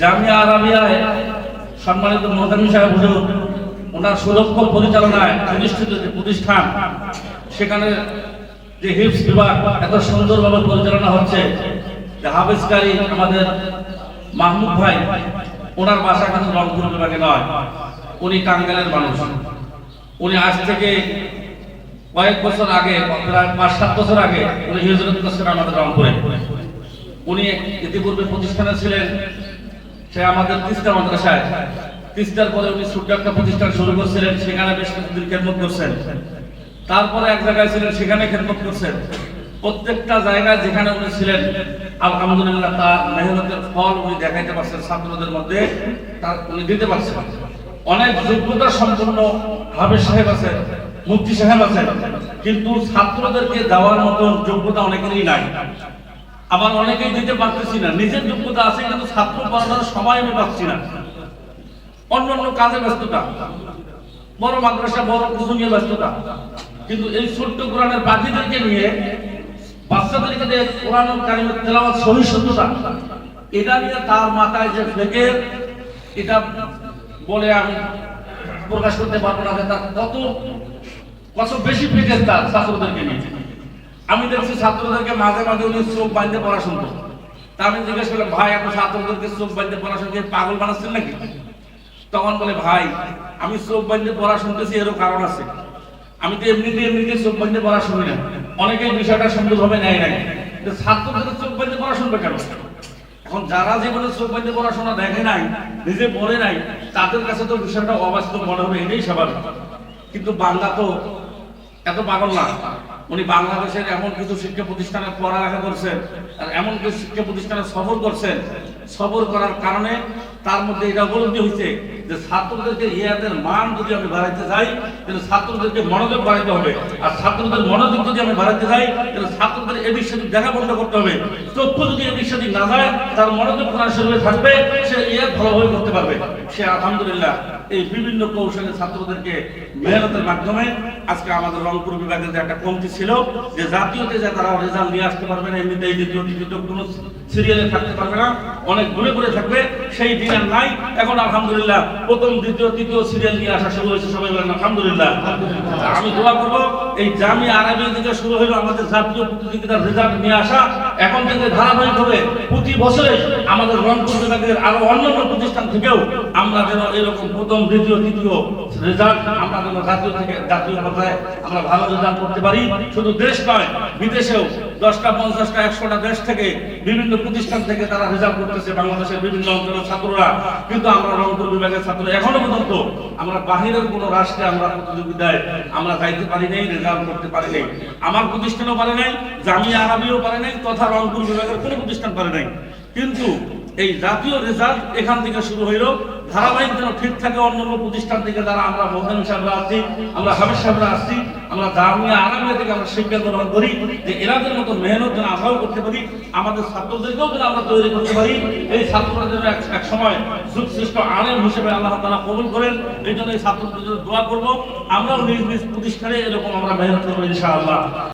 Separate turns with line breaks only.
জামিয়া আরাবিয়ায় সম্মানিত মোহতামি সাহেব হুজুর, ওনার সুদক্ষ পরিচালনায় প্রতিষ্ঠিত যে প্রতিষ্ঠান, সেখানে যে হিপস বিভাগ এত সুন্দরভাবে পরিচালনা হচ্ছে, যে হাফিজকারী আমাদের মাহমুদ ভাই, ওনার বাসা কিন্তু রংপুর বিভাগে নয়, উনি টাঙ্গাইলের মানুষ। উনি আজ থেকে কয়েক বছর আগে, প্রায় পাঁচ সাত বছর আগে উনি হিজরত করছেন আমাদের রংপুরে। উনি ইতিপূর্বে প্রতিষ্ঠানে ছিলেন সে আমাদের তিস্তা মাদ্রাসায়। তিস্তার পরে উনি ছোট্ট প্রতিষ্ঠান শুরু করছিলেন, সেখানে বেশ কিছুদিন খেদমত করছেন। তারপরে এক জায়গায় ছিলেন, সেখানে খেদমত করছেন। প্রত্যেকটা জায়গায় যেখানে উনি ছিলেন, আলহামদুলিল্লাহ তার মেহনতের ফল উনি দেখাইতে পারছেন, ছাত্রদের মধ্যে তার উনি দিতে পারছেন। অনেক যোগ্যতা সম্পন্ন হাফেজ সাহেব আছেন, মুফতি সাহেব আছেন, কিন্তু ছাত্রদেরকে দেওয়ার মতো যোগ্যতা অনেকেরই নাই। আবার অনেকেই দিতে পারতেছি না। নিজের যোগ্যতা আছে কিন্তু ছাত্র পড়ানোর সময় আমি পাচ্ছি না। অন্য অন্য কাজে ব্যস্ততা। বড় মাদ্রাসা, বড় কিছু নিয়ে ব্যস্ততা। কিন্তু এই ছোট্ট কোরআনের বাকিদেরকে নিয়ে, বাচ্চাদেরকে দিয়ে কোরআন কারিমের তেলাওয়াত সহিষ্ণুতা এটা নিয়ে তার মাথায় যে ফেকের এটা বলে আমি প্রকাশ করতে পারব না তার কত কত বেশি ফেকের তার ছাত্রদেরকে নিয়ে। আমি দেখছি ছাত্রদেরকে মাঝে মাঝে উনি চোখ বাঁধতে পড়া শুনতো। তা আমি জিজ্ঞেস করলাম, ভাই, আপনি ছাত্রদেরকে চোখ বাঁধতে পড়া শুনতে পাগল বানাচ্ছেন নাকি? তখন বলে, ভাই, আমি চোখ বাঁধতে পড়া শুনতেছি, এরও কারণ আছে। আমি তো এমনিতে এমনিতে চোখ বাঁধতে পড়া শুনি না। অনেকে বিষয়টা সুন্দরভাবে নেয় নাই। ছাত্রদের চোখ বাঁধতে পড়া শুনবে কেন? এখন যারা জীবনে চোখ বাঁধতে পড়াশোনা দেখে নাই, নিজে পড়ে নাই, তাদের কাছে তো বিষয়টা অবাস্তব মনে হবে, এটাই স্বাভাবিক। কিন্তু বাংলা তো এত পাগল না। উনি বাংলাদেশের এমন কিছু শিক্ষা প্রতিষ্ঠানে পড়ালেখা করছেন, আর এমন কিছু শিক্ষা প্রতিষ্ঠানে সফর করছেন। সফর করার কারণে তার মধ্যে এটা উপলব্ধি হয়েছে যে ছাত্রদেরকে ইয়াদের মান যদি আমি বাড়াইতে চাই, তাহলে ছাত্রদেরকে মনোযোগ বাড়াইতে হবে। আর ছাত্রদের মনোযোগ যদি আমি বাড়াইতে চাই, তাহলে ছাত্রদের এদিক সেদিক দেখা বন্ধ করতে হবে। চক্ষু যদি এদিক সেদিক না যায়, তার মনোযোগ কোরআন শরীরে থাকবে, সে ইয়াদ ভালোভাবে করতে পারবে। সে আলহামদুলিল্লাহ এই বিভিন্ন কৌশলে ছাত্রদেরকে মেহনতের মাধ্যমে আজকে আমাদের রংপুর বিভাগের যে একটা কমতি ছিল, যে জাতীয়তে যে তারা রেজাল্ট নিয়ে আসতে পারবে না, এমনিতে এই দ্বিতীয়, তৃতীয় কোনো সিরিয়ালে থাকতে পারবে না, অনেক ঘুরে ঘুরে থাকবে, সেই দিন আর নাই। এখন আলহামদুলিল্লাহ প্রথম, দ্বিতীয়, তৃতীয় সিরিয়াল নিয়ে আসা শুরু হয়েছে, সবাই বলেন আলহামদুলিল্লাহ। আমি দোয়া করব, এই জামি আরবি থেকে শুরু হলো আমাদের জাতীয় প্রতিযোগিতার রেজাল্ট নিয়ে আসা। এখন থেকে ধারাবাহিক হবে প্রতি বছরে আমাদের রংপুর বিভাগের আরও অন্যান্য প্রতিষ্ঠান থেকেও আমরা যেন এরকম প্রথম, দ্বিতীয়, তৃতীয় রেজাল্ট আমরা যেন জাতীয় থেকে জাতীয় পর্যায়ে আমরা ভালো রেজাল্ট করতে পারি। শুধু দেশ নয়, বিদেশেও দশটা, পঞ্চাশটা, একশোটা দেশ থেকে বিভিন্ন প্রতিষ্ঠান থেকে তারা রেজাল্ট করতেছে বাংলাদেশের বিভিন্ন অঞ্চলের ছাত্ররা। কিন্তু আমরা রংপুর বিভাগের ছাত্র এখনও পর্যন্ত আমরা বাহিরের কোনো রাষ্ট্রে আমরা প্রতিযোগিতায় আমরা যাইতে পারি নাই, রেজাল্ট করতে পারি নাই। আমার প্রতিষ্ঠানও পারে নাই, জামিয়া আরবিও পারে নাই, তথা রংপুর বিভাগের কোনো প্রতিষ্ঠান পারে নাই। কিন্তু এই জাতীয় রেজাল্ট এখান থেকে শুরু হইল। ধারাবাহিক যেন ঠিক থাকে অন্যান্য প্রতিষ্ঠান থেকে যারা আমরা মোহন সাহেবরা আছি, আমরা হাবিজ সাহেবরা আসছি আমরা জামিয়া আরামিয়া থেকে আমরা শিক্ষা গ্রহণ করি যে এরাদের মতো মেহনত যেন আমরাও করতে পারি, আমাদের ছাত্রদেরকেও যেন আমরা তৈরি করতে পারি। এই ছাত্ররা যেন এক সময় যুগ শ্রেষ্ঠ আলেম হিসেবে আল্লাহ তালা কবুল করেন, এই জন্য এই ছাত্রদের জন্য দোয়া করব। আমরাও নিজ নিজ প্রতিষ্ঠানে এরকম আমরা মেহনত করব ইনশাআল্লাহ।